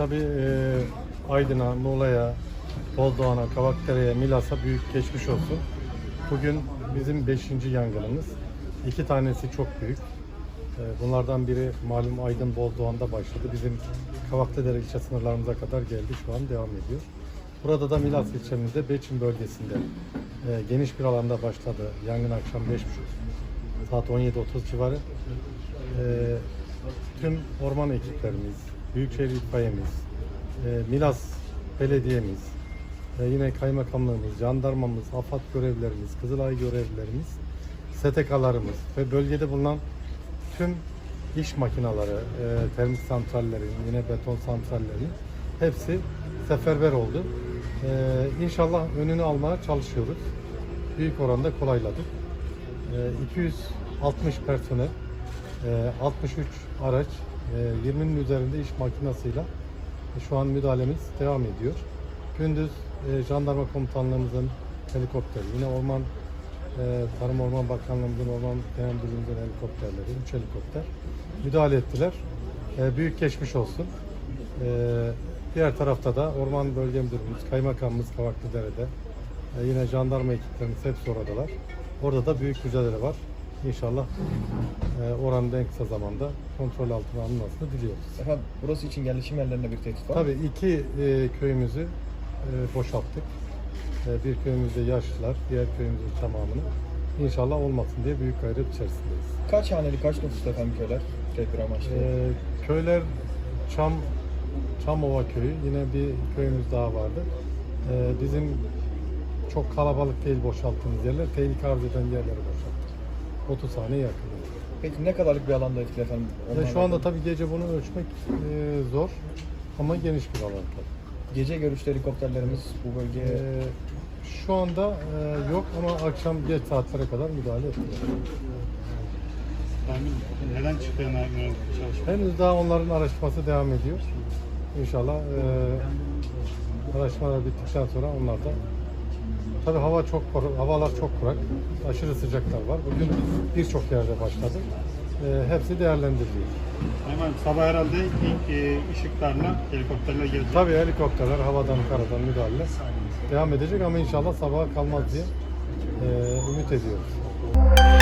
tabii e, Aydın'a, Muğla'ya, Bozdoğan'a, Kavakdere'ye, Milas'a büyük geçmiş olsun. Bugün bizim 5. yangınımız. İki tanesi çok büyük. E, bunlardan biri malum Aydın Bozdoğan'da başladı. Bizim Kavakdere ilçe sınırlarımıza kadar geldi. Şu an devam ediyor. Burada da Milas ilçemizde Beçin bölgesinde e, geniş bir alanda başladı. Yangın akşam 5.30 saat 17.30 civarı. E, tüm orman ekiplerimiz, Büyükşehir İtfaiyemiz, e, Milas Belediyemiz, e, yine kaymakamlığımız, jandarmamız, AFAD görevlilerimiz, Kızılay görevlilerimiz, STK'larımız ve bölgede bulunan tüm iş makineleri, e, termik santrallerin, yine beton santrallerinin hepsi seferber oldu. E, inşallah önünü almaya çalışıyoruz. Büyük oranda kolayladık. E, 260 personel, e, 63 araç, e, 20'nin üzerinde iş makinasıyla e, şu an müdahalemiz devam ediyor. Gündüz e, jandarma komutanlığımızın helikopteri, yine orman e, Tarım Orman Bakanlığımızın, Orman Genel Müdürlüğümüzün helikopterleri, 3 helikopter müdahale ettiler. Büyük geçmiş olsun. Diğer tarafta da Orman Bölge Müdürümüz, Kaymakamımız Kavaklıdere'de, yine jandarma ekiplerimiz hepsi oradalar. Orada da büyük mücadele var. İnşallah e, oranın en kısa zamanda kontrol altına alınmasını diliyoruz. Efendim burası için yerleşim yerlerinde bir tehdit var mı? Tabii iki e, köyümüzü e, boşalttık. E, bir köyümüzde yaşlılar, diğer köyümüzün tamamını. İnşallah olmasın diye büyük gayret içerisindeyiz. Kaç haneli, kaç nüfuslu efendim köyler? Tedbir amaçlı. E, köyler Çam Çamova köyü, yine bir köyümüz daha vardı. E, bizim çok kalabalık değil boşalttığımız yerler, tehlike arz eden yerleri boşalttık. 30 saniye yakın. Peki ne kadarlık bir alanda etkili efendim? Orman şu anda tabii gece bunu ölçmek e, zor ama geniş bir alan tabii. Gece görüşlü helikopterlerimiz bu bölgeye Ee, şu anda e, yok ama akşam geç saatlere kadar müdahale ettiler. Tahmin neden çıktığına yönelik çalışma. Henüz daha onların araştırması devam ediyor. İnşallah e, araştırmalar bittikten sonra onlar da Tabii hava çok havalar çok kurak. Aşırı sıcaklar var. Bugün birçok yerde başladı. E, hepsi değerlendiriliyor. Hemen sabah herhalde ilk e, ışıklarla helikopterler gelecek. Tabii helikopterler havadan karadan müdahale devam edecek ama inşallah sabaha kalmaz diye e, ümit ediyoruz.